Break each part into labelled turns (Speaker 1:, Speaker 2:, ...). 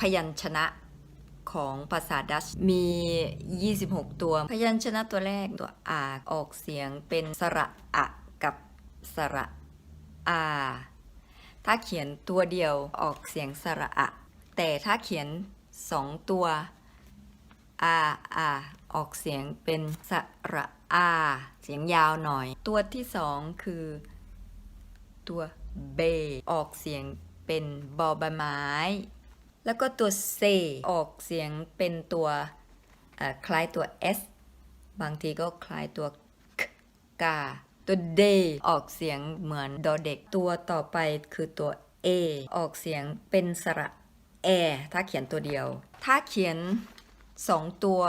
Speaker 1: พยัญชนะของภาษาดัชมี 26 ตัว พยัญชนะตัวแรกตัวอาออกเสียงเป็นสระอะกับสระอาถ้าเขียนตัวเดียวออกเสียงสระอะ แต่ถ้าเขียนสองตัวอาอาออกเสียงเป็นสระอาเสียงยาวหน่อย ตัวที่สองคือ ตัวเบ ออกเสียงเป็นบอใบไม้ แล้วก็ตัวเซออกเสียงเป็นตัวคล้ายตัว S บางทีก็คล้ายตัวคกาตัวเดออกเสียงเหมือนดอเด็กตัวต่อไปคือตัว A ออกเสียงเป็นสระแอถ้าเขียนตัวเดียว ถ้าเขียนสองตัว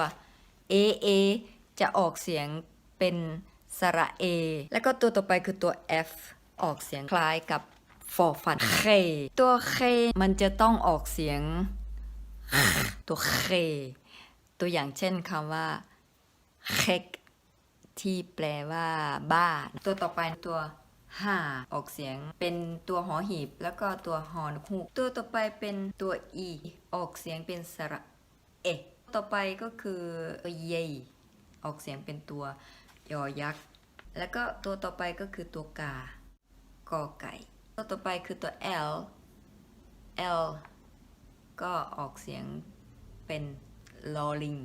Speaker 1: A A จะออกเสียงเป็นสระ A แล้วก็ตัวต่อไปคือตัว F ออกเสียงคล้ายกับ ฟอฟันเคตัวเคมันจะต้องออกเสียง ตัวเคตัวอย่างเช่นคำว่าเคกที่แปลว่า บ้านตัวต่อไปตัวห้าออกเสียงเป็นตัวหอหีบ แล้วก็ตัวหอนกฮูกตัวต่อไปเป็นตัวอีออกเสียงเป็นสระเอต่อไปก็คือตัวเยออกเสียงเป็นตัวยอยักษ์ แล้วก็ตัวต่อไปก็คือตัวกากอไก่ ตัวต่อไปคือตัว L L ก็ออกเสียงเป็นลอลิง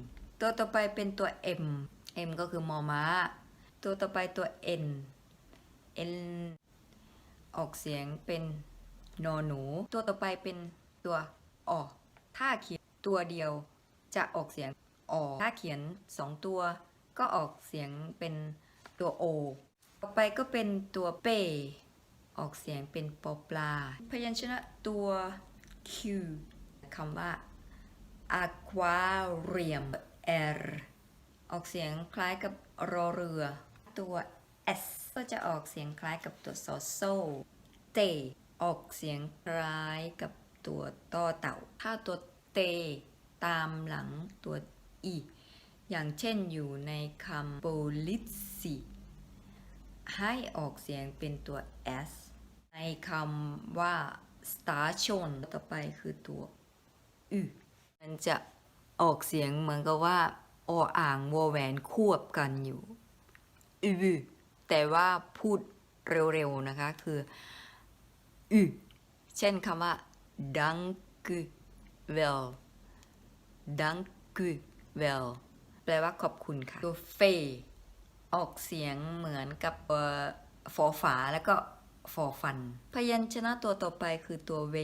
Speaker 1: ตัวต่อไปเป็นตัว M M ก็คือมอม้า ตัวต่อไปตัว N N ออกเสียงเป็นนอหนู ตัวต่อไปเป็นตัวออถ้าเขียนตัวเดียวจะออกเสียงออถ้าเขียนสองตัว ก็ออกเสียงเป็นตัวโอ ต่อไปก็เป็นตัวเป ออกเสียงเป็นปอปลา พยัญชนะตัว Q คำว่า aquarium R ออกเสียงคล้ายกับรอเรือ ตัว S ก็จะออกเสียงคล้ายกับตัวซอโซเตออกเสียงคล้ายกับตัวต่อเต่า ถ้าตัวเตตามหลังตัว E อย่างเช่นอยู่ในคำ policy ให้ออกเสียงเป็นตัว S ในคำว่า station ต่อไปคือตัวอึมันจะออกเสียงเหมือนกับว่าออ่างวอแหวนควบกันอยู่อึแต่ว่าพูดเร็วๆนะคะคืออึเช่นคำว่า dank well dank well แปลว่าขอบคุณค่ะ ตัวเฟออกเสียงเหมือนกับเอ่อฟอฝาแล้วก็ ฟอฟัน พยัญชนะตัวต่อไปคือตัวเว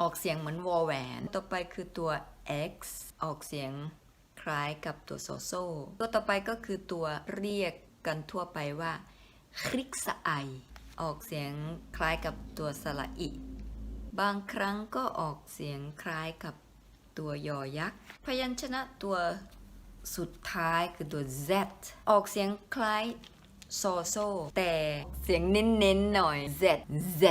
Speaker 1: ออกเสียงเหมือนวอแหวน ต่อไปคือตัว x ออกเสียงคล้ายกับตัวโซโซ ตัวต่อไปก็คือตัวเรียกกันทั่วไปว่าคลิกสะไอ ออกเสียงคล้ายกับตัวสระอิ บางครั้งก็ออกเสียงคล้ายกับตัวยอยักษ์ พยัญชนะตัวสุดท้ายคือตัว Z ออกเสียงคล้าย โซโซแต่เสียงเน้นๆหน่อย Z Z